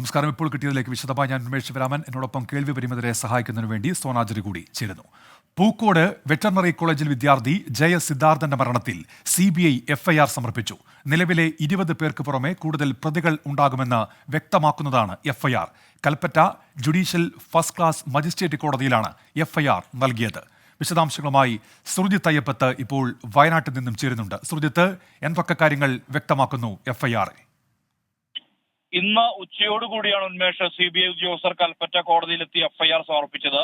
നമസ്കാരം. ഇപ്പോൾ കിട്ടിയതിലേക്ക് വിശദമായി ഞാൻ ഉന്മേഷ് ശിവരാമൻ. എന്നോടൊപ്പം കേൾവി പരിമിതരെ സഹായിക്കുന്നതിന് വേണ്ടി സോനാജരി കൂടി ചേരുന്നു. പൂക്കോട് വെറ്ററിനറി കോളേജിൽ വിദ്യാർത്ഥി ജയ സിദ്ധാർത്ഥന്റെ മരണത്തിൽ സി ബി ഐ എഫ്ഐആർ സമർപ്പിച്ചു. നിലവിലെ ഇരുപത് പേർക്ക് പുറമെ കൂടുതൽ പ്രതികൾ ഉണ്ടാകുമെന്ന് വ്യക്തമാക്കുന്നതാണ് FIR. Kalpetta judicial first class magistrate കോടതിയിലാണ് എഫ്ഐആർ നൽകിയത്. വിശദാംശങ്ങളുമായി സുർജിത്ത് അയ്യപ്പത്ത് ഇപ്പോൾ വയനാട്ടിൽ നിന്നും ചേരുന്നുണ്ട്. സുർജിത്ത് എന്തൊക്കെ കാര്യങ്ങൾ വ്യക്തമാക്കുന്നു എഫ്ഐആറിൽ. ഇന്ന് ഉച്ചയോടുകൂടിയാണ് ഉന്മേഷ് സി ബി ഐ ഉദ്യോഗസ്ഥർ കൽപ്പറ്റ കോടതിയിലെത്തി എഫ്ഐആർ സമർപ്പിച്ചത്.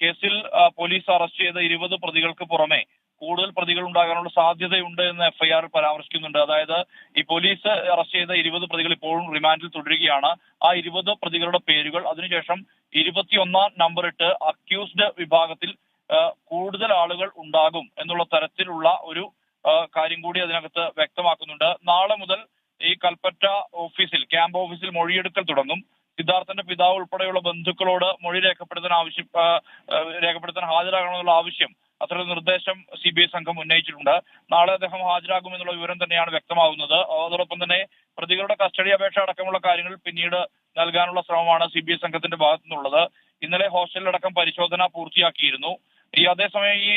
കേസിൽ പോലീസ് അറസ്റ്റ് ചെയ്ത ഇരുപത് പ്രതികൾക്ക് പുറമെ കൂടുതൽ പ്രതികൾ ഉണ്ടാകാനുള്ള സാധ്യതയുണ്ട് എന്ന് എഫ്ഐആർ പരാമർശിക്കുന്നുണ്ട്. അതായത് ഈ പോലീസ് അറസ്റ്റ് ചെയ്ത ഇരുപത് പ്രതികൾ ഇപ്പോഴും റിമാൻഡിൽ തുടരുകയാണ്. ആ ഇരുപത് പ്രതികളുടെ പേരുകൾ അതിനുശേഷം ഇരുപത്തിയൊന്നാം നമ്പർ ഇട്ട് അക്യൂസ്ഡ് വിഭാഗത്തിൽ കൂടുതൽ ആളുകൾ ഉണ്ടാകും എന്നുള്ള തരത്തിലുള്ള ഒരു കാര്യം കൂടി അതിനകത്ത് വ്യക്തമാക്കുന്നുണ്ട്. നാളെ മുതൽ ഈ കൽപ്പറ്റ ഓഫീസിൽ ക്യാമ്പ് ഓഫീസിൽ മൊഴിയെടുക്കൽ തുടങ്ങും. സിദ്ധാർത്ഥന്റെ പിതാവ് ഉൾപ്പെടെയുള്ള ബന്ധുക്കളോട് മൊഴി രേഖപ്പെടുത്താൻ ആവശ്യം രേഖപ്പെടുത്താൻ ഹാജരാകണമെന്നുള്ള ആവശ്യം അത്തരം നിർദ്ദേശം സി ബി ഐ സംഘം ഉന്നയിച്ചിട്ടുണ്ട്. നാളെ അദ്ദേഹം ഹാജരാകുമെന്നുള്ള വിവരം തന്നെയാണ് വ്യക്തമാകുന്നത് അതോടൊപ്പം തന്നെ പ്രതികളുടെ കസ്റ്റഡി അപേക്ഷ അടക്കമുള്ള കാര്യങ്ങൾ പിന്നീട് നൽകാനുള്ള ശ്രമമാണ് സി ബി ഐ സംഘത്തിന്റെ ഭാഗത്തു നിന്നുള്ളത് ഇന്നലെ ഹോസ്റ്റലിലടക്കം പരിശോധന പൂർത്തിയാക്കിയിരുന്നു. ഈ അതേസമയം ഈ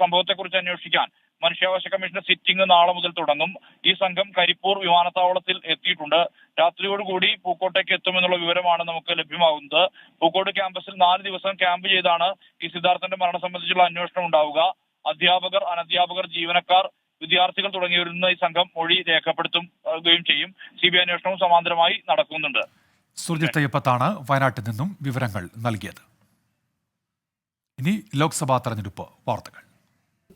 സംഭവത്തെക്കുറിച്ച് അന്വേഷിക്കാൻ മനുഷ്യാവകാശ കമ്മീഷന്റെ സിറ്റിംഗ് നാളെ മുതൽ തുടങ്ങും. ഈ സംഘം കരിപ്പൂർ വിമാനത്താവളത്തിൽ എത്തിയിട്ടുണ്ട്. രാത്രിയോടുകൂടി പൂക്കോട്ടേക്ക് എത്തുമെന്നുള്ള വിവരമാണ് നമുക്ക് ലഭ്യമാകുന്നത്. പൂക്കോട് ക്യാമ്പസിൽ നാല് ദിവസം ക്യാമ്പ് ചെയ്താണ് ഈ സിദ്ധാർത്ഥന്റെ മരണം സംബന്ധിച്ചുള്ള അന്വേഷണം ഉണ്ടാവുക. അധ്യാപകർ അനധ്യാപകർ ജീവനക്കാർ വിദ്യാർത്ഥികൾ തുടങ്ങിയവരിൽ നിന്ന് ഈ സംഘം മൊഴി രേഖപ്പെടുത്തുകയും ചെയ്യും. സി ബി അന്വേഷണവും സമാന്തരമായി നടക്കുന്നുണ്ട്. സുർജിത്ത് അയ്യപ്പത്താണ് വയനാട്ടിൽ നിന്നും വിവരങ്ങൾ നൽകിയത്. ഇനി ലോക്സഭാ തെരഞ്ഞെടുപ്പ് വാർത്തകൾ.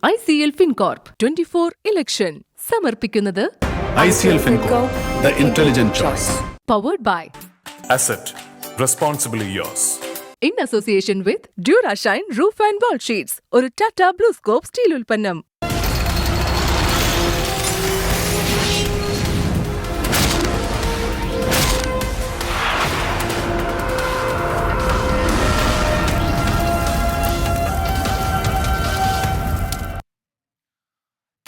I C L FinCorp twenty four election സമർപ്പിക്കുന്നത് ICL FinCorp, the intelligent choice. Powered by Asset, responsibly yours. In association with Durashine roof and wall sheets ഒരു ടാറ്റ ബ്ലൂസ്കോപ്പ് സ്റ്റീൽ ഉൽപ്പന്നം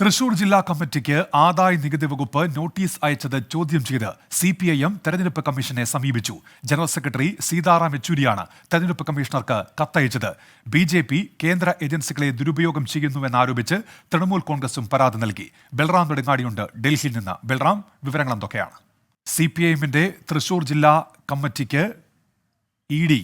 തൃശൂർ ജില്ലാ കമ്മിറ്റിക്ക് ആദായ നികുതി വകുപ്പ് നോട്ടീസ് അയച്ചത് ചോദ്യം ചെയ്ത് സി പി ഐ എം തെരഞ്ഞെടുപ്പ് കമ്മീഷനെ സമീപിച്ചു. ജനറൽ സെക്രട്ടറി സീതാറാം യെച്ചൂരിയാണ് തെരഞ്ഞെടുപ്പ് കമ്മീഷണർക്ക് കത്തയച്ചത്. ബി ജെ പി കേന്ദ്ര ഏജൻസികളെ ദുരുപയോഗം ചെയ്യുന്നുവെന്നാരോപിച്ച് തൃണമൂൽ കോൺഗ്രസും പരാതി നൽകി. ബൽറാം നെടുങ്ങാടിയുണ്ട്. ഡൽഹിയിൽ നിന്ന്. ബൽറാം വിവരങ്ങൾ എന്തൊക്കെയാണ്? സി പി ഐ എമ്മിന്റെ തൃശൂർ ജില്ലാ കമ്മിറ്റിക്ക് ഇ ഡി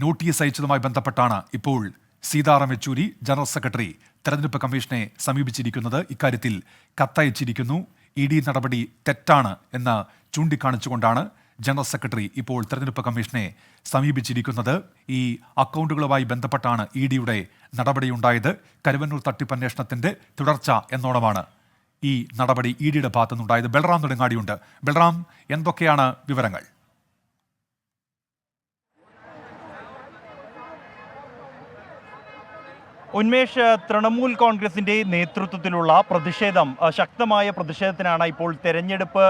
നോട്ടീസ് അയച്ചതുമായി ബന്ധപ്പെട്ടാണ് ഇപ്പോൾ സീതാറാം യെച്ചൂരി ജനറൽ സെക്രട്ടറി തെരഞ്ഞെടുപ്പ് കമ്മീഷനെ സമീപിച്ചിരിക്കുന്നത് ഇക്കാര്യത്തിൽ കത്തയച്ചിരിക്കുന്നു. ഇ ഡി നടപടി തെറ്റാണ് എന്ന് ചൂണ്ടിക്കാണിച്ചുകൊണ്ടാണ് ജനറൽ സെക്രട്ടറി ഇപ്പോൾ തെരഞ്ഞെടുപ്പ് കമ്മീഷനെ സമീപിച്ചിരിക്കുന്നത്. ഈ അക്കൗണ്ടുകളുമായി ബന്ധപ്പെട്ടാണ് ഇ ഡിയുടെ നടപടിയുണ്ടായത്. കരുവന്നൂർ തട്ടിപ്പ് അന്വേഷണത്തിന്റെ തുടർച്ച എന്നോണമാണ് ഈ നടപടി ഇ ഡിയുടെ ഭാഗത്തുനിന്നുണ്ടായത്. ബൽറാം നെടുങ്ങാടിയുണ്ട്. ബൽറാം എന്തൊക്കെയാണ് വിവരങ്ങൾ? ഉന്മേഷ് തൃണമൂൽ കോൺഗ്രസിന്റെ നേതൃത്വത്തിലുള്ള പ്രതിഷേധം ശക്തമായ പ്രതിഷേധത്തിനാണ് ഇപ്പോൾ തെരഞ്ഞെടുപ്പ്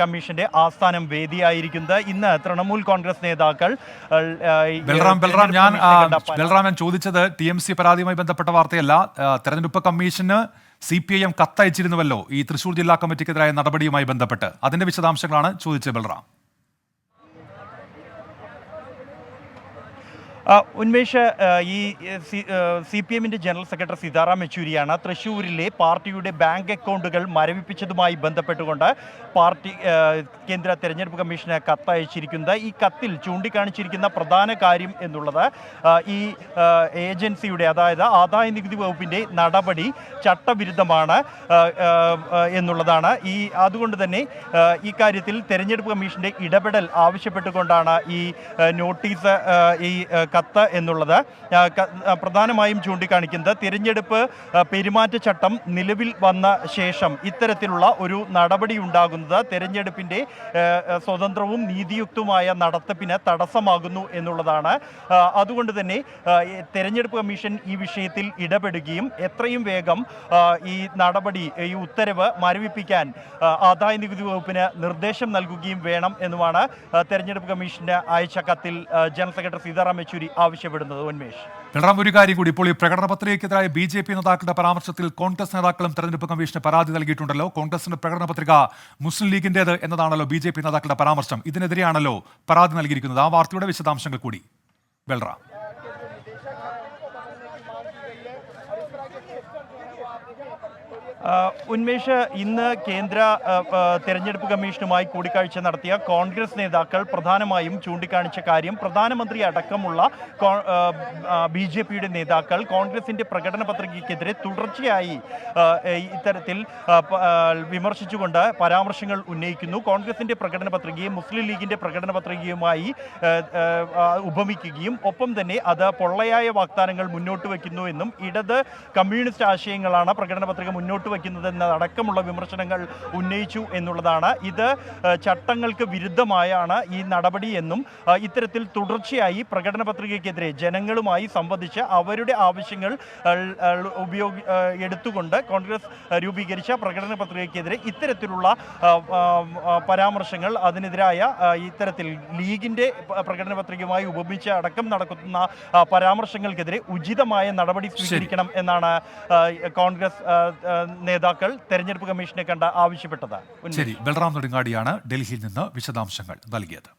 കമ്മീഷന്റെ ആസ്ഥാനം വേദിയായിരിക്കുന്നത്. ഇന്ന് തൃണമൂൽ കോൺഗ്രസ് നേതാക്കൾ ബൽറാം ബൽറാം ഞാൻ ബൽറാം ഞാൻ ചോദിച്ചത് ടി എം സി പരാതിയുമായി ബന്ധപ്പെട്ട വാർത്തയല്ല. തെരഞ്ഞെടുപ്പ് കമ്മീഷന് സി പി ഐ എം കത്തയച്ചിരുന്നുവല്ലോ ഈ തൃശൂർ ജില്ലാ കമ്മിറ്റിക്കെതിരായ നടപടിയുമായി ബന്ധപ്പെട്ട്. അതിന്റെ വിശദാംശങ്ങളാണ് ചോദിച്ചത് ബൽറാം. ഉന്മേഷ് ഈ സി പി എമ്മിന്റെ ജനറൽ സെക്രട്ടറി സീതാറാം യെച്ചൂരിയാണ് തൃശ്ശൂരിലെ പാർട്ടിയുടെ ബാങ്ക് അക്കൗണ്ടുകൾ മരവിപ്പിച്ചതുമായി ബന്ധപ്പെട്ടുകൊണ്ട് പാർട്ടി കേന്ദ്ര തെരഞ്ഞെടുപ്പ് കമ്മീഷന് കത്തയച്ചിരിക്കുന്നത്. ഈ കത്തിൽ ചൂണ്ടിക്കാണിച്ചിരിക്കുന്ന പ്രധാന കാര്യം എന്നുള്ളത് ഈ ഏജൻസിയുടെ അതായത് ആദായ നികുതി വകുപ്പിന്റെ നടപടി ചട്ടവിരുദ്ധമാണ് എന്നുള്ളതാണ്. ഈ അതുകൊണ്ട് തന്നെ ഈ കാര്യത്തിൽ തെരഞ്ഞെടുപ്പ് കമ്മീഷന്റെ ഇടപെടൽ ആവശ്യപ്പെട്ടുകൊണ്ടാണ് ഈ നോട്ടീസ് ഈ കത്ത് എന്നുള്ളത് പ്രധാനമായും ചൂണ്ടിക്കാണിക്കുന്നത്. തിരഞ്ഞെടുപ്പ് പെരുമാറ്റച്ചട്ടം നിലവിൽ വന്ന ശേഷം ഇത്തരത്തിലുള്ള ഒരു നടപടി ഉണ്ടാകുന്നത് ആ, സ്വതന്ത്രവും നീതിയുക്തവുമായ നടത്തിപ്പിന് തടസ്സമാകുന്നു എന്നുള്ളതാണ്. അതുകൊണ്ട് തന്നെ തിരഞ്ഞെടുപ്പ് കമ്മീഷൻ ഈ വിഷയത്തിൽ ഇടപെടുകയും എത്രയും വേഗം ഈ നടപടി ഈ ഉത്തരവ് മരവിപ്പിക്കാൻ ആദായ നികുതി വകുപ്പിന് നിർദ്ദേശം നൽകുകയും വേണം എന്നുമാണ് തെരഞ്ഞെടുപ്പ് കമ്മീഷന് അയച്ച കത്തിൽ ജനറൽ സെക്രട്ടറി സീതാറാം യെച്ചൂരി ആവശ്യപ്പെടുന്നത് ഉന്മേഷ്. പിണറാം ഒരു കാര്യം കൂടി. ഇപ്പോൾ ഈ പ്രകടന പത്രികയ്ക്കെതിരായ ബി ജെ പി നേതാക്കളുടെ പരാമർശത്തിൽ കോൺഗ്രസ് നേതാക്കളും തെരഞ്ഞെടുപ്പ് കമ്മീഷന് പരാതി നൽകിയിട്ടുണ്ടല്ലോ. കോൺഗ്രസിന്റെ പ്രകടന പത്രിക മുസ്ലിം ലീഗിന്റേത് എന്നതാണല്ലോ ബി ജെ പി നേതാക്കളുടെ പരാമർശം. ഇതിനെതിരെയാണല്ലോ പരാതി നൽകിയിരിക്കുന്നത്. ആ വാർത്തയുടെ വിശദാംശങ്ങൾ കൂടി. ബൽറാം. ഉന്മേഷ് ഇന്ന് കേന്ദ്ര തെരഞ്ഞെടുപ്പ് കമ്മീഷനുമായി കൂടിക്കാഴ്ച നടത്തിയ കോൺഗ്രസ് നേതാക്കൾ പ്രധാനമായും ചൂണ്ടിക്കാണിച്ച കാര്യം പ്രധാനമന്ത്രി അടക്കമുള്ള ബി ജെ പിയുടെ നേതാക്കൾ കോൺഗ്രസിന്റെ പ്രകടന പത്രികയ്ക്കെതിരെ തുടർച്ചയായി ഇത്തരത്തിൽ വിമർശിച്ചുകൊണ്ട് പരാമർശങ്ങൾ ഉന്നയിക്കുന്നു. കോൺഗ്രസിന്റെ പ്രകടന പത്രികയെ മുസ്ലിം ലീഗിന്റെ പ്രകടന പത്രികയുമായി ഉപമിക്കുകയും ഒപ്പം തന്നെ അത് പൊള്ളയായ വാഗ്ദാനങ്ങൾ മുന്നോട്ട് വയ്ക്കുന്നു എന്നും ഇടത് കമ്മ്യൂണിസ്റ്റ് ആശയങ്ങളാണ് പ്രകടന പത്രിക മുന്നോട്ട് വയ്ക്കുന്നതെന്നതടക്കമുള്ള വിമർശനങ്ങൾ ഉന്നയിച്ചു എന്നുള്ളതാണ്. ഇത് ചട്ടങ്ങൾക്ക് വിരുദ്ധമായാണ് ഈ നടപടി എന്നും ഇത്തരത്തിൽ തുടർച്ചയായി പ്രകടന പത്രികയ്ക്കെതിരെ ജനങ്ങളുമായി സംവദിച്ച് അവരുടെ ആവശ്യങ്ങൾ ഉപയോഗി എടുത്തുകൊണ്ട് കോൺഗ്രസ് രൂപീകരിച്ച പ്രകടന പത്രികയ്ക്കെതിരെ ഇത്തരത്തിലുള്ള പരാമർശങ്ങൾ അതിനെതിരായ ഇത്തരത്തിൽ ലീഗിന്റെ പ്രകടന പത്രികയുമായി ഉപമിച്ച് അടക്കം നടക്കുന്ന പരാമർശങ്ങൾക്കെതിരെ ഉചിതമായ നടപടി സ്വീകരിക്കണം എന്നാണ് കോൺഗ്രസ് നേതാക്കൾ തെരഞ്ഞെടുപ്പ് കമ്മീഷനെ കണ്ട ആവശ്യപ്പെട്ടത്. ശരി ബൽറാം നെടുങ്ങാടിയാണ് ഡൽഹിയിൽ നിന്ന് വിശദാംശങ്ങൾ നൽകിയത്.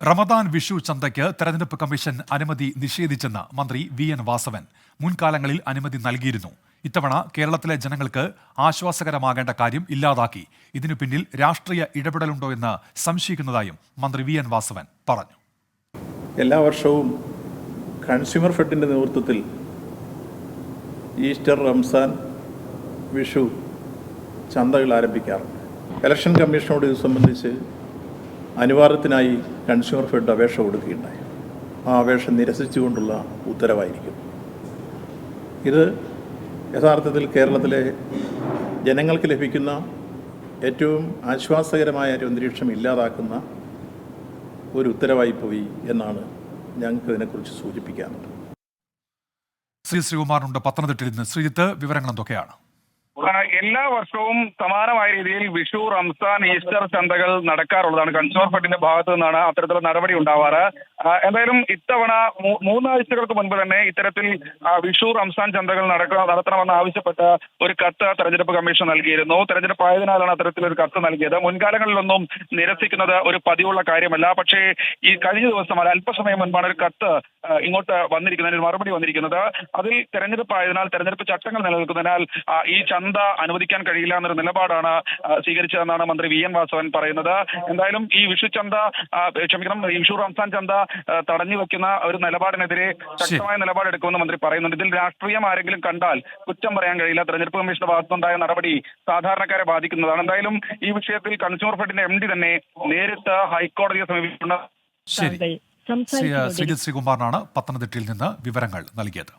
റമദാൻ വിഷു ചന്തയ്ക്ക് തെരഞ്ഞെടുപ്പ് കമ്മീഷൻ അനുമതി നിഷേധിച്ചെന്ന് മന്ത്രി വി എൻ വാസവൻ മുൻകാലങ്ങളിൽ അനുമതി നൽകിയിരുന്നു. ഇത്തവണ കേരളത്തിലെ ജനങ്ങൾക്ക് ആശ്വാസകരമാകേണ്ട കാര്യം ഇല്ലാതാക്കി. ഇതിനു പിന്നിൽ രാഷ്ട്രീയ ഇടപെടലുണ്ടോ എന്ന് സംശയിക്കുന്നതായും മന്ത്രി വി എൻ വാസവൻ പറഞ്ഞു. എല്ലാ വർഷവും കൺസ്യൂമർ ഫെഡിന്റെ നേതൃത്വത്തിൽ ഈസ്റ്റർ റംസാൻ വിഷു ചന്തകൾ ആരംഭിക്കാറുണ്ട്. ഇലക്ഷൻ കമ്മീഷനോട് ഇത് സംബന്ധിച്ച് അനുവാദത്തിനായി കൺസ്യൂമർ ഫെഡ് അപേക്ഷ കൊടുക്കുകയുണ്ടായി. ആ അപേക്ഷ നിരസിച്ചുകൊണ്ടുള്ള ഉത്തരവായിരിക്കും. ഇത് യഥാർത്ഥത്തിൽ കേരളത്തിലെ ജനങ്ങൾക്ക് ലഭിക്കുന്ന ഏറ്റവും ആശ്വാസകരമായ ഒരു അന്തരീക്ഷം ഇല്ലാതാക്കുന്ന ഒരു ഉത്തരവായി പോയി എന്നാണ് ഞങ്ങൾക്ക് ഇതിനെക്കുറിച്ച് സൂചിപ്പിക്കാനുള്ളത്. ശ്രീ ശ്രീകുമാറിനുണ്ട് പത്തനംതിട്ടയിൽ നിന്ന് ശ്രീജിത്ത് വിവരങ്ങൾ എന്തൊക്കെയാണ്? എല്ലാ വർഷവും സമാനമായ രീതിയിൽ വിഷു റംസാൻ ഈസ്റ്റർ ചന്തകൾ നടക്കാറുള്ളതാണ്. കൺസ്യൂമർ ഫെഡിന്റെ ഭാഗത്തു നിന്നാണ് അത്തരത്തിലുള്ള നടപടി ഉണ്ടാവാറ്. എന്തായാലും ഇത്തവണ മൂന്നാഴ്ചകൾക്ക് മുൻപ് തന്നെ ഇത്തരത്തിൽ വിഷു റംസാൻ ചന്തകൾ നടക്ക നടത്തണമെന്ന് ആവശ്യപ്പെട്ട ഒരു കത്ത് തെരഞ്ഞെടുപ്പ് കമ്മീഷൻ നൽകിയിരുന്നു. തെരഞ്ഞെടുപ്പ് ആയതിനാലാണ് അത്തരത്തിലൊരു കത്ത് നൽകിയത്. മുൻകാലങ്ങളിലൊന്നും നിരസിക്കുന്നത് ഒരു പതിവുള്ള കാര്യമല്ല. പക്ഷേ ഈ കഴിഞ്ഞ ദിവസം അല്ല അല്പസമയം മുൻപാണ് ഒരു കത്ത് ഇങ്ങോട്ട് വന്നിരിക്കുന്നത് മറുപടി വന്നിരിക്കുന്നത്. അതിൽ തെരഞ്ഞെടുപ്പ് ആയതിനാൽ തെരഞ്ഞെടുപ്പ് ചട്ടങ്ങൾ നിലനിൽക്കുന്നതിനാൽ ഈ ചന്ത അനുവദിക്കാൻ കഴിയില്ല എന്നൊരു നിലപാടാണ് സ്വീകരിച്ചതെന്നാണ് മന്ത്രി വി എൻ വാസവൻ പറയുന്നത്. എന്തായാലും ഈ വിഷു ചന്ത ക്ഷമിക്കണം ഈ വിഷു റംസാൻ ചന്ത തടഞ്ഞു വെക്കുന്ന ഒരു നിലപാടിനെതിരെ ശക്തമായ നിലപാടെടുക്കുമെന്ന് മന്ത്രി പറയുന്നുണ്ട്. ഇതിൽ രാഷ്ട്രീയം ആരെങ്കിലും കണ്ടാൽ കുറ്റം പറയാൻ കഴിയില്ല. തെരഞ്ഞെടുപ്പ് കമ്മീഷന്റെ ഭാഗത്തുണ്ടായ നടപടി സാധാരണക്കാരെ ബാധിക്കുന്നതാണ്. എന്തായാലും ഈ വിഷയത്തിൽ കൺസ്യൂമർ ഫെഡിന്റെ എം ഡി തന്നെ നേരിട്ട് ഹൈക്കോടതിയെ സമീപിച്ചിട്ടുണ്ട്. ശരി. ശ്രീ ശ്രീജിത്ത് ശ്രീകുമാറിനാണ് പത്തനംതിട്ടയിൽ നിന്ന് വിവരങ്ങൾ നൽകിയത്.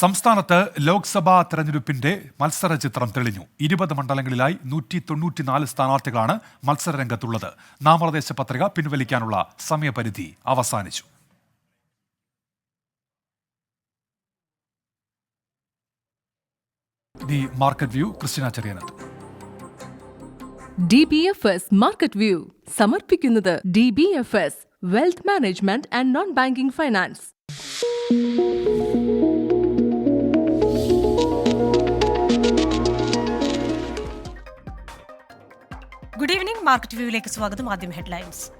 സംസ്ഥാനത്ത് ലോക്സഭാ തെരഞ്ഞെടുപ്പിന്റെ മത്സര ചിത്രം തെളിഞ്ഞു. ഇരുപത് മണ്ഡലങ്ങളിലായി നൂറ്റി തൊണ്ണൂറ്റിനാല് സ്ഥാനാർത്ഥികളാണ് മത്സരരംഗത്തുള്ളത്. നാമനിർദ്ദേശ പത്രിക പിൻവലിക്കാനുള്ള സമയപരിധി അവസാനിച്ചു. The market view Christina Cheriyanath. D B F S market view. സമർപ്പിക്കുന്നത് D B F S wealth management and non banking finance. Market വ്യൂവിലേക്ക് സ്വാഗതം ആദ്യം ഹെഡ്ലൈൻസ്.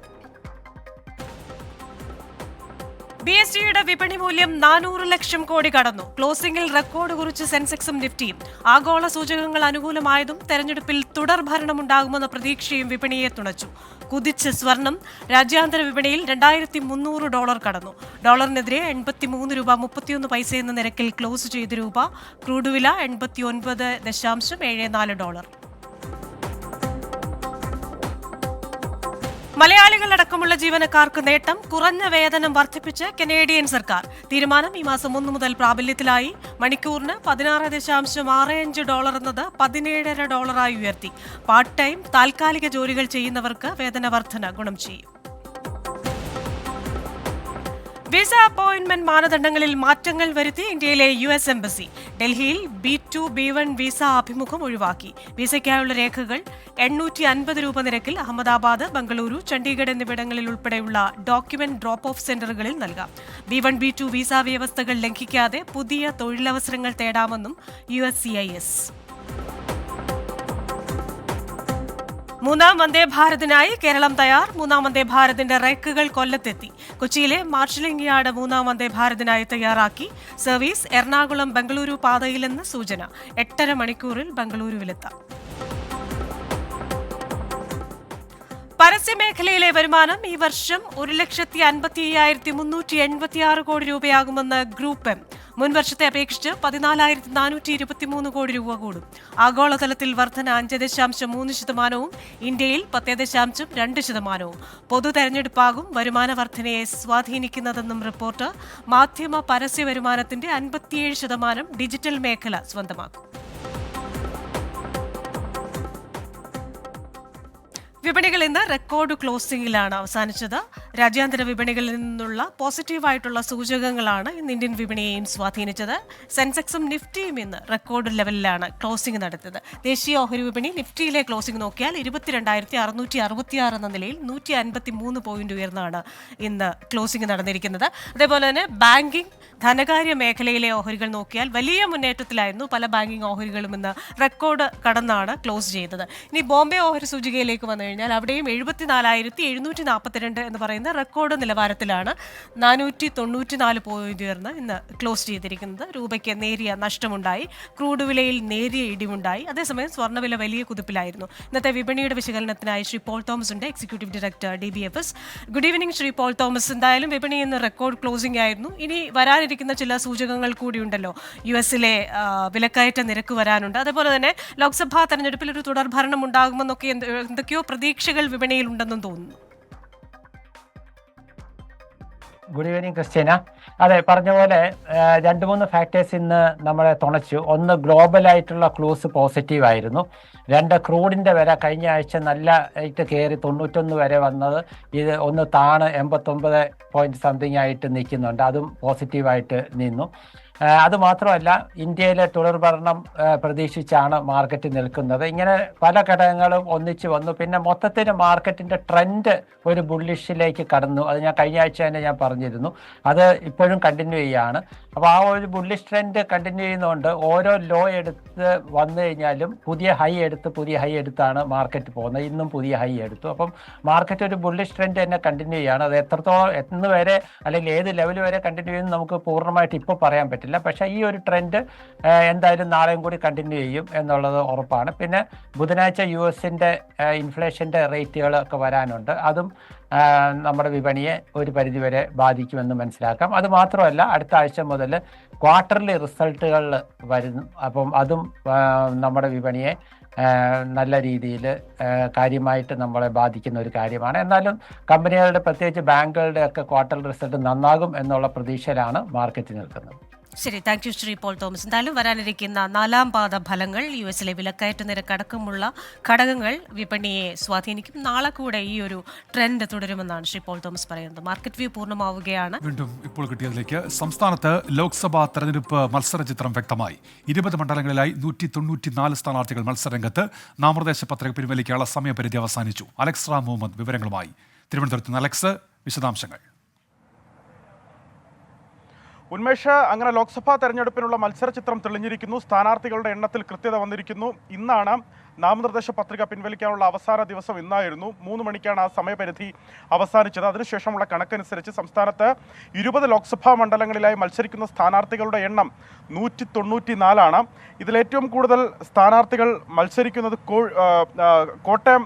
ബി എസ് ടിയുടെ വിപണി മൂല്യം നാനൂറ് ലക്ഷം കോടി കടന്നു. ക്ലോസിംഗിൽ റെക്കോർഡ് കുറിച്ച് സെൻസെക്സും നിഫ്റ്റിയും. ആഗോള സൂചകങ്ങൾ അനുകൂലമായതും തെരഞ്ഞെടുപ്പിൽ തുടർ ഭരണമുണ്ടാകുമെന്ന പ്രതീക്ഷയും വിപണിയെ തുണച്ചു. കുതിച്ച് സ്വർണം രാജ്യാന്തര വിപണിയിൽ രണ്ടായിരത്തി മുന്നൂറ് ഡോളർ കടന്നു. ഡോളറിനെതിരെ എൺപത്തി മൂന്ന് രൂപ മുപ്പത്തിയൊന്ന് പൈസ എന്ന നിരക്കിൽ ക്ലോസ് ചെയ്ത രൂപ ക്രൂഡ് വില എൺപത്തി ഒൻപത് ദശാംശം ഏഴ് നാല് ഡോളർ. മലയാളികളടക്കമുള്ള ജീവനക്കാർക്ക് നേട്ടം കുറഞ്ഞ വേതനം വർദ്ധിപ്പിച്ച് കനേഡിയൻ സർക്കാർ. തീരുമാനം ഈ മാസം ഒന്ന് മുതൽ പ്രാബല്യത്തിലായി. മണിക്കൂറിന് പതിനാറ് ദശാംശം ആറ് അഞ്ച് ഡോളർ എന്നത് പതിനേഴര ഡോളറായി ഉയർത്തി. പാർട്ട് ടൈം താൽക്കാലിക ജോലികൾ ചെയ്യുന്നവർക്ക് വേതന വർധന ഗുണം ചെയ്യും. വിസ അപ്പോയിന്റ്മെന്റ് മാനദണ്ഡങ്ങളിൽ മാറ്റങ്ങൾ വരുത്തി ഇന്ത്യയിലെ യു എസ് എംബസി. ഡൽഹിയിൽ B two B one visa അഭിമുഖം ഒഴിവാക്കി. വിസയ്ക്കായുള്ള രേഖകൾ എണ്ണൂറ്റി അൻപത് രൂപ നിരക്കിൽ അഹമ്മദാബാദ് ബംഗളൂരു ചണ്ഡീഗഡ് എന്നിവിടങ്ങളിൽ ഉൾപ്പെടെയുള്ള ഡോക്യുമെന്റ് ഡ്രോപ്പ് ഓഫ് സെന്ററുകളിൽ നൽകാം. B one B two visa വ്യവസ്ഥകൾ ലംഘിക്കാതെ പുതിയ തൊഴിലവസരങ്ങൾ തേടാമെന്നും U S C I S. മൂന്നാം വന്ദേ ഭാരതിനായി കേരളം തയ്യാർ. മൂന്നാം വന്ദേ ഭാരതിന്റെ റെക്കുകൾ കൊല്ലത്തെത്തി. കൊച്ചിയിലെ മാർഷലിംഗ് യാർഡ് മൂന്നാം വന്ദേ ഭാരതിനായി തയ്യാറാക്കി. സർവീസ് എറണാകുളം ബംഗളൂരു പാതയിലെന്ന് സൂചന. എട്ടര മണിക്കൂറിൽ ബംഗളൂരുവിലെത്താം. പരസ്യമേഖലയിലെ വരുമാനം ഈ വർഷം ഒരു ലക്ഷത്തി അൻപത്തി അയ്യായിരത്തി മുന്നൂറ്റി എൺപത്തി ആറ് കോടി രൂപയാകുമെന്ന് ഗ്രൂപ്പ് എം. മുൻ വർഷത്തെ അപേക്ഷിച്ച് പതിനാലായിരത്തി നാനൂറ്റി ഇരുപത്തി മൂന്ന് കോടി രൂപ കൂടും. ആഗോളതലത്തിൽ വർധന അഞ്ച് ദശാംശം മൂന്ന് ശതമാനവും ഇന്ത്യയിൽ പത്ത് ദശാംശം രണ്ട് ശതമാനവും. പൊതു തെരഞ്ഞെടുപ്പാകും വരുമാന വർധനയെ സ്വാധീനിക്കുന്നതെന്നും റിപ്പോർട്ട്. മാധ്യമ പരസ്യ വരുമാനത്തിന്റെ അൻപത്തിയേഴ് ശതമാനം ഡിജിറ്റൽ മേഖല സ്വന്തമാക്കും. വിപണികൾ ഇന്ന് റെക്കോർഡ് ക്ലോസിംഗിലാണ് അവസാനിച്ചത്. രാജ്യാന്തര വിപണികളിൽ നിന്നുള്ള പോസിറ്റീവായിട്ടുള്ള സൂചകങ്ങളാണ് ഇന്ന് ഇന്ത്യൻ വിപണിയെയും സ്വാധീനിച്ചത്. സെൻസെക്സും നിഫ്റ്റിയും ഇന്ന് റെക്കോർഡ് ലെവലിലാണ് ക്ലോസിംഗ് നടത്തിയത്. ദേശീയ ഓഹരി വിപണി നിഫ്റ്റിയിലെ ക്ലോസിംഗ് നോക്കിയാൽ ഇരുപത്തിരണ്ടായിരത്തി അറുന്നൂറ്റി അറുപത്തിയാറ് എന്ന നിലയിൽ നൂറ്റി അൻപത്തി മൂന്ന് പോയിന്റ് ഉയർന്നാണ് ഇന്ന് ക്ലോസിംഗ് നടന്നിരിക്കുന്നത്. അതേപോലെ തന്നെ ബാങ്കിംഗ് ധനകാര്യ മേഖലയിലെ ഓഹരികൾ നോക്കിയാൽ വലിയ മുന്നേറ്റത്തിലായിരുന്നു പല ബാങ്കിംഗ് ഓഹരികളും ഇന്ന് റെക്കോർഡ് കടന്നാണ് ക്ലോസ് ചെയ്തത്. ഇനി ബോംബെ ഓഹരി സൂചികയിലേക്ക് വന്നു കഴിഞ്ഞാൽ അവിടെയും എഴുപത്തിനാലായിരത്തി എഴുന്നൂറ്റി നാൽപ്പത്തിരണ്ട് എന്ന് പറയുന്ന റെക്കോർഡ് നിലവാരത്തിലാണ് നാനൂറ്റി തൊണ്ണൂറ്റി നാല് പോയിന്റ് ഉയർന്ന് ഇന്ന് ക്ലോസ് ചെയ്തിരിക്കുന്നത്. രൂപയ്ക്ക് നേരിയ നഷ്ടമുണ്ടായി. ക്രൂഡ് വിലയിൽ നേരിയ ഇടിവുണ്ടായി. അതേസമയം സ്വർണവില വലിയ കുതിപ്പിലായിരുന്നു. ഇന്നത്തെ വിപണിയുടെ വിശകലനത്തിനായി ശ്രീ പോൾ തോമസിന്റെ executive director D B F S good evening Shri Paul Thomas. എന്തായാലും വിപണി ഇന്ന് റെക്കോർഡ് ക്ലോസിംഗ് ആയിരുന്നു. ഇനി വരാനിരിക്കുന്ന ചില സൂചകങ്ങൾ കൂടിയുണ്ടല്ലോ യു എസിലെ വിലക്കയറ്റ നിരക്ക് വരാനുണ്ട്. അതേപോലെ തന്നെ ലോക്സഭാ തെരഞ്ഞെടുപ്പിൽ ഒരു തുടർഭരണം ഉണ്ടാകുമെന്നൊക്കെ എന്ത് എന്തൊക്കെയോ പ്രതീക്ഷകൾ വിപണിയിൽ ഉണ്ടെന്നും തോന്നുന്നു. ഗുഡ് ഈവനിങ് ക്രിസ്ത്യന അതെ പറഞ്ഞ പോലെ രണ്ട് മൂന്ന് ഫാക്ടേഴ്സ് ഇന്ന് നമ്മളെ തുണച്ചു. ഒന്ന് ഗ്ലോബൽ ആയിട്ടുള്ള ക്ലൂസ് പോസിറ്റീവ് ആയിരുന്നു. രണ്ട് ക്രൂഡിന്റെ വില കഴിഞ്ഞ ആഴ്ച നല്ല ആയിട്ട് കയറി തൊണ്ണൂറ്റൊന്ന് വരെ വന്നത്. ഇത് ഒന്ന് താണ് എൺപത്തൊമ്പത് പോയിന്റ് സംതിങ് ആയിട്ട് നിൽക്കുന്നുണ്ട്. അതും പോസിറ്റീവായിട്ട് നിന്നു. ആ, അത് മാത്രമല്ല ഇന്ത്യയിലെ തുടർഭരണം പ്രതീക്ഷിച്ചാണ് മാർക്കറ്റ് നിൽക്കുന്നത്. ഇങ്ങനെ പല ഘടകങ്ങളും ഒന്നിച്ചു വന്നു. പിന്നെ മൊത്തത്തിൽ മാർക്കറ്റിന്റെ ട്രെൻഡ് ഒരു ബുള്ളിഷിലേക്ക് കടന്നു. അത് ഞാൻ കഴിഞ്ഞ ആഴ്ച തന്നെ ഞാൻ പറഞ്ഞിരുന്നു. അത് ഇപ്പോഴും കണ്ടിന്യൂ ചെയ്യാണ്. അപ്പോൾ ആ ഒരു ബുള്ളിഷ് ട്രെൻഡ് കണ്ടിന്യൂ ചെയ്യുന്നതുകൊണ്ട് ഓരോ ലോ എടുത്ത് വന്നു കഴിഞ്ഞാലും പുതിയ ഹൈ എടുത്ത് പുതിയ ഹൈ എടുത്താണ് മാർക്കറ്റ് പോകുന്നത്. ഇന്നും പുതിയ ഹൈ എടുത്തു. അപ്പം മാർക്കറ്റ് ഒരു ബുള്ളിഷ് ട്രെൻഡ് തന്നെ കണ്ടിന്യൂ ചെയ്യാണ്. അത് എത്രത്തോളം എന്ന് വരെ അല്ലെങ്കിൽ ഏത് ലെവൽ വരെ കണ്ടിന്യൂ ചെയ്യുന്നു നമുക്ക് പൂർണമായിട്ട് ഇപ്പോൾ പറയാൻ പറ്റില്ല പക്ഷേ ഈ ഒരു ട്രെൻഡ് എന്തായാലും നാളെയും കൂടി കണ്ടിന്യൂ ചെയ്യും എന്നുള്ളത് ഉറപ്പാണ്. പിന്നെ ബുധനാഴ്ച യു എസിന്റെ ഇൻഫ്ലേഷന്റെ റേറ്റുകളൊക്കെ വരാനുണ്ട്. അതും നമ്മുടെ വിപണിയെ ഒരു പരിധിവരെ ബാധിക്കുമെന്ന് മനസ്സിലാക്കാം. അത് മാത്രമല്ല അടുത്ത ആഴ്ച മുതൽ ക്വാർട്ടർലി റിസൾട്ടുകൾ വരുന്നു. അപ്പം അതും നമ്മുടെ വിപണിയെ നല്ല രീതിയിൽ കാര്യമായിട്ട് നമ്മളെ ബാധിക്കുന്ന ഒരു കാര്യമാണ്. എന്നാലും കമ്പനികളുടെ പ്രത്യേകിച്ച് ബാങ്കുകളുടെ ഒക്കെ ക്വാർട്ടർ റിസൾട്ട് നന്നാകും എന്നുള്ള പ്രതീക്ഷയിലാണ് മാർക്കറ്റ് നിൽക്കുന്നത്. ശരി താങ്ക് യു ശ്രീ പോൾ തോമസ്. എന്തായാലും വരാനിരിക്കുന്ന നാലാം പാദ ഫലങ്ങൾ യു എസിലെ വിലക്കയറ്റ നിരക്കടക്കമുള്ള ഘടകങ്ങൾ വിപണിയെ സ്വാധീനിക്കും. നാളെ കൂടെ ഈ ഒരു ട്രെൻഡ് തുടരുമെന്നാണ് ശ്രീ പോൾ തോമസ് പറയുന്നത്. മാർക്കറ്റ് വ്യൂ പൂർണമാവുകയാണ്. വീണ്ടും ഇപ്പോൾ കിട്ടിയതിലേക്ക് സംസ്ഥാനത്ത് ലോക്സഭാ തെരഞ്ഞെടുപ്പ് മത്സര ചിത്രം വ്യക്തമായി. ഇരുപത് മണ്ഡലങ്ങളിലായി നൂറ്റി തൊണ്ണൂറ്റി നാല് സ്ഥാനാർത്ഥികൾ മത്സരരംഗത്ത് നാമനിർദ്ദേശ പത്രിക പിൻവലിക്കാനുള്ള സമയപരിധി അവസാനിച്ചു. അലക്സ് മുഹമ്മദ് വിവരങ്ങളുമായി. തിരുവനന്തപുരത്ത് നിന്ന് അലക്സ് വിശദാംശങ്ങൾ. ഉന്മേഷ് അങ്ങനെ ലോക്സഭാ തെരഞ്ഞെടുപ്പിനുള്ള മത്സര ചിത്രം തെളിഞ്ഞിരിക്കുന്നു. സ്ഥാനാർത്ഥികളുടെ എണ്ണത്തിൽ കൃത്യത വന്നിരിക്കുന്നു. ഇന്നാണ് നാമനിർദ്ദേശ പത്രിക പിൻവലിക്കാനുള്ള അവസാന ദിവസം ഇന്നായിരുന്നു. മൂന്ന് മണിക്കാണ് ആ സമയപരിധി അവസാനിച്ചത്. അതിനുശേഷമുള്ള കണക്കനുസരിച്ച് സംസ്ഥാനത്ത് ഇരുപത് ലോക്സഭാ മണ്ഡലങ്ങളിലായി മത്സരിക്കുന്ന സ്ഥാനാർത്ഥികളുടെ എണ്ണം നൂറ്റി തൊണ്ണൂറ്റി നാലാണ് ഇതിലേറ്റവും കൂടുതൽ സ്ഥാനാർത്ഥികൾ മത്സരിക്കുന്നത് കോട്ടയം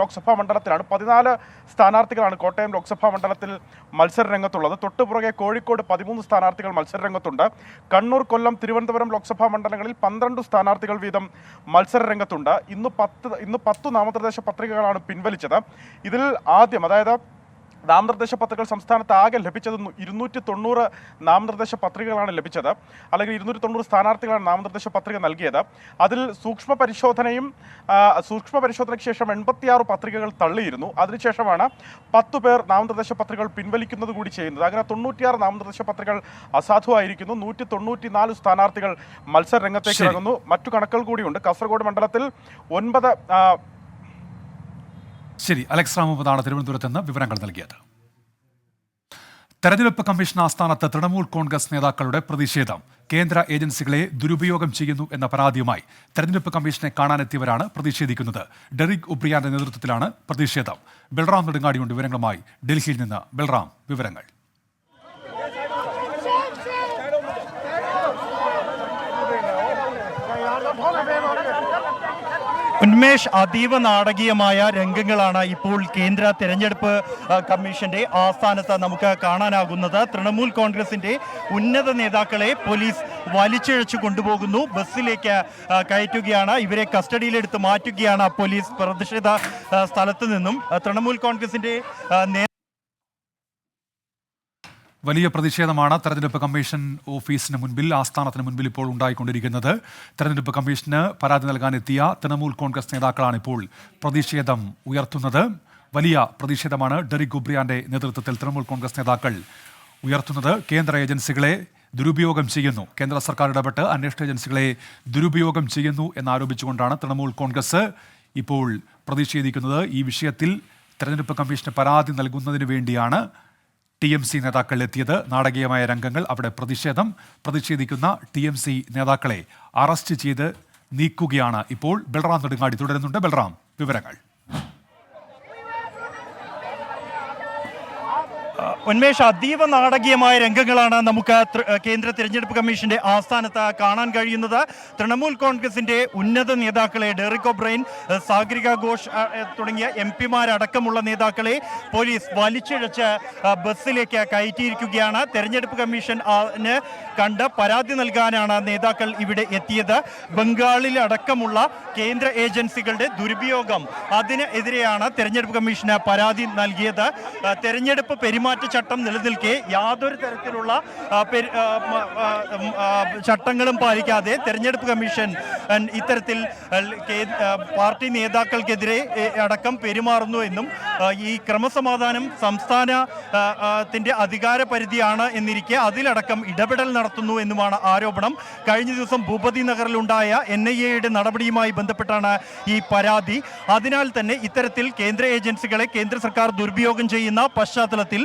ലോക്സഭാ മണ്ഡലത്തിലാണ്. പതിനാല് സ്ഥാനാർത്ഥികളാണ് കോട്ടയം ലോക്സഭാ മണ്ഡലത്തിൽ മത്സര രംഗത്തുള്ളത് തൊട്ടുപുറകെ കോഴിക്കോട് പതിമൂന്ന് സ്ഥാനാർത്ഥികൾ മത്സര രംഗത്തുണ്ട് കണ്ണൂർ കൊല്ലം തിരുവനന്തപുരം ലോക്സഭാ മണ്ഡലങ്ങളിൽ പന്ത്രണ്ട് സ്ഥാനാർത്ഥികൾ വീതം മത്സര രംഗത്തുണ്ട് ഇന്ന് പത്ത് ഇന്ന് പത്ത് നാമനിർദ്ദേശ പത്രികകളാണ് പിൻവലിച്ചത്. ഇതിൽ ആദ്യം അതായത് നാമനിർദ്ദേശ പത്രികകൾ സംസ്ഥാനത്ത് ആകെ ലഭിച്ചത് ഇരുന്നൂറ്റി തൊണ്ണൂറ് നാമനിർദ്ദേശ പത്രികകളാണ് ലഭിച്ചത്. അല്ലെങ്കിൽ ഇരുന്നൂറ്റി തൊണ്ണൂറ് സ്ഥാനാർത്ഥികളാണ് നാമനിർദ്ദേശ പത്രിക നൽകിയത്. അതിൽ സൂക്ഷ്മ പരിശോധനയും സൂക്ഷ്മ പരിശോധനയ്ക്ക് ശേഷം എൺപത്തിയാറ് പത്രികകൾ തള്ളിയിരുന്നു. അതിനുശേഷമാണ് പത്തു പേർ നാമനിർദ്ദേശ പത്രികകൾ പിൻവലിക്കുന്നത് കൂടി ചെയ്യുന്നത്. അങ്ങനെ തൊണ്ണൂറ്റിയാറ് നാമനിർദ്ദേശ പത്രികകൾ അസാധുവായിരിക്കുന്നു. നൂറ്റി തൊണ്ണൂറ്റി നാല് സ്ഥാനാർത്ഥികൾ മത്സര രംഗത്തേക്ക്. ഇറങ്ങുന്നു. മറ്റു കണക്കുകൾ കൂടിയുണ്ട്. കാസർഗോഡ് മണ്ഡലത്തിൽ ഒൻപത് ശരി അലക്സ് രാമപതാണ് തിരുവനന്തപുരത്ത് നിന്ന് വിവരങ്ങൾ നൽകിയത്. തെരഞ്ഞെടുപ്പ് കമ്മീഷൻ ആസ്ഥാനത്ത് തൃണമൂൽ കോൺഗ്രസ് നേതാക്കളുടെ പ്രതിഷേധം. കേന്ദ്ര ഏജൻസികളെ ദുരുപയോഗം ചെയ്യുന്നു എന്ന പരാതിയുമായി തെരഞ്ഞെടുപ്പ് കമ്മീഷനെ കാണാനെത്തിയവരാണ് പ്രതിഷേധിക്കുന്നത്. ഡെറിക് ഉബ്രിയാന്റെ നേതൃത്വത്തിലാണ് പ്രതിഷേധം. ബൽറാം നെടുങ്ങാടിയുണ്ട് വിവരങ്ങളുമായി. ഡൽഹിയിൽ നിന്ന് ബൽറാം വിവരങ്ങൾ. ഉന്മേഷ് അതീവ നാടകീയമായ രംഗങ്ങളാണ് ഇപ്പോൾ കേന്ദ്ര തെരഞ്ഞെടുപ്പ് കമ്മീഷന്റെ ആസ്ഥാനത്ത് നമുക്ക് കാണാനാകുന്നത്. തൃണമൂൽ കോൺഗ്രസിന്റെ ഉന്നത നേതാക്കളെ പോലീസ് വലിച്ചിഴച്ചു കൊണ്ടുപോകുന്നു. ബസ്സിലേക്ക് കയറ്റുകയാണ്. ഇവരെ കസ്റ്റഡിയിലെടുത്ത് മാറ്റുകയാണ് പോലീസ് പ്രതിഷേധ സ്ഥലത്ത് നിന്നും. തൃണമൂൽ കോൺഗ്രസിന്റെ വലിയ പ്രതിഷേധമാണ് തെരഞ്ഞെടുപ്പ് കമ്മീഷൻ ഓഫീസിന് മുൻപിൽ ആസ്ഥാനത്തിന് മുൻപിൽ ഇപ്പോൾ ഉണ്ടായിക്കൊണ്ടിരിക്കുന്നത്. തെരഞ്ഞെടുപ്പ് കമ്മീഷന് പരാതി നൽകാനെത്തിയ തൃണമൂൽ കോൺഗ്രസ് നേതാക്കളാണ് ഇപ്പോൾ പ്രതിഷേധം ഉയർത്തുന്നത്. വലിയ പ്രതിഷേധമാണ് ഡെറിക് ഗുബ്രിയാന്റെ നേതൃത്വത്തിൽ തൃണമൂൽ കോൺഗ്രസ് നേതാക്കൾ ഉയർത്തുന്നത്. കേന്ദ്ര ഏജൻസികളെ ദുരുപയോഗം ചെയ്യുന്നു. കേന്ദ്ര സർക്കാർ ഇടപെട്ട് അന്വേഷണ ഏജൻസികളെ ദുരുപയോഗം ചെയ്യുന്നു എന്നാരോപിച്ചുകൊണ്ടാണ് തൃണമൂൽ കോൺഗ്രസ് ഇപ്പോൾ പ്രതിഷേധിക്കുന്നത്. ഈ വിഷയത്തിൽ തെരഞ്ഞെടുപ്പ് കമ്മീഷന് പരാതി നൽകുന്നതിന് വേണ്ടിയാണ് ടി എം സി നേതാക്കൾ എത്തിയത് നാടകീയമായ രംഗങ്ങൾ അവിടെ പ്രതിഷേധം പ്രതിഷേധിക്കുന്ന ടി എം സി നേതാക്കളെ അറസ്റ്റ് ചെയ്ത് നീക്കുകയാണ് ഇപ്പോൾ. ബൽറാം നെടുങ്ങാടി തുടരുന്നുണ്ട്. ബൽറാം വിവരങ്ങൾ. ഉന്മേഷ് അതീവ നാടകീയമായ രംഗങ്ങളാണ് നമുക്ക് കേന്ദ്ര തിരഞ്ഞെടുപ്പ് കമ്മീഷന്റെ ആസ്ഥാനത്ത് കാണാൻ കഴിയുന്നത്. തൃണമൂൽ കോൺഗ്രസിന്റെ ഉന്നത നേതാക്കളെ ഡെറിക് ഒബ്രൈൻ ഏഹ്, സാഗരിക ഘോഷ് തുടങ്ങിയ എം പിമാരടക്കമുള്ള നേതാക്കളെ പോലീസ് വലിച്ചിഴച്ച് ബസ്സിലേക്ക് കയറ്റിയിരിക്കുകയാണ്. തെരഞ്ഞെടുപ്പ് കമ്മീഷൻ കണ്ട് പരാതി നൽകാനാണ് നേതാക്കൾ ഇവിടെ എത്തിയത്. ബംഗാളിൽ അടക്കമുള്ള കേന്ദ്ര ഏജൻസികളുടെ ദുരുപയോഗം അതിനെതിരെയാണ് തെരഞ്ഞെടുപ്പ് കമ്മീഷന് പരാതി നൽകിയത്. തെരഞ്ഞെടുപ്പ് തെരഞ്ഞെടുപ്പ് പെരുമാറ്റച്ചട്ടം നിലനിൽക്കെ യാതൊരു തരത്തിലുള്ള ചട്ടങ്ങളും പാലിക്കാതെ തെരഞ്ഞെടുപ്പ് കമ്മീഷൻ ഇത്തരത്തിൽ പാർട്ടി നേതാക്കൾക്കെതിരെ അടക്കം പെരുമാറുന്നു എന്നും ഈ ക്രമസമാധാനം സംസ്ഥാനത്തിന്റെ അധികാര പരിധിയാണ് എന്നിരിക്കെ അതിലടക്കം ഇടപെടൽ നടത്തുന്നു എന്നുമാണ് ആരോപണം. കഴിഞ്ഞ ദിവസം ഭൂപതി നഗറിലുണ്ടായ എൻ ഐ എയുടെ നടപടിയുമായി ബന്ധപ്പെട്ടാണ് ഈ പരാതി. അതിനാൽ തന്നെ ഇത്തരത്തിൽ കേന്ദ്ര ഏജൻസികളെ കേന്ദ്ര സർക്കാർ ദുരുപയോഗം ചെയ്യുന്ന പശ്ചാത്തലത്തിൽ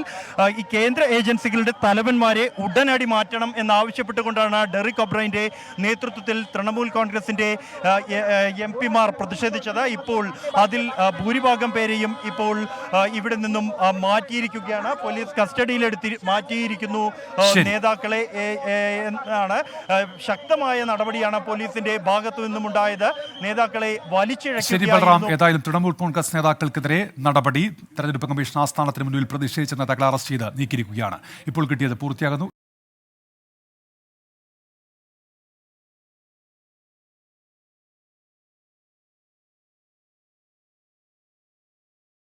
ഈ കേന്ദ്ര ഏജൻസികളുടെ തലവന്മാരെ ഉടനടി മാറ്റണം എന്നാവശ്യപ്പെട്ടുകൊണ്ടാണ് ഡെറിക് ഒബ്രൈന്റെ നേതൃത്വത്തിൽ തൃണമൂൽ കോൺഗ്രസിന്റെ എം പിമാർ പ്രതിഷേധിച്ചത്. ഇപ്പോൾ അതിൽ ഭൂരിഭാഗം പേരെയും ഇപ്പോൾ ഇവിടെ നിന്നും മാറ്റിയിരിക്കുകയാണ്. പോലീസ് കസ്റ്റഡിയിലെടുത്തി മാറ്റിയിരിക്കുന്നു നേതാക്കളെ എന്നാണ്. ശക്തമായ നടപടിയാണ് പോലീസിന്റെ ഭാഗത്തു നിന്നും ഉണ്ടായത് നേതാക്കളെ ഏതായാലും തൃണമൂൽ കോൺഗ്രസ് നേതാക്കൾക്കെതിരെ നടപടി തെരഞ്ഞെടുപ്പ് കമ്മീഷൻ ആസ്ഥാനത്തിന് മുന്നിൽ പ്രതിഷേധിച്ച നേതാക്കളെ അറസ്റ്റ് ചെയ്ത് നീക്കിയിരിക്കുകയാണ്. ഇപ്പോൾ കിട്ടിയത് പൂർത്തിയാകുന്നു.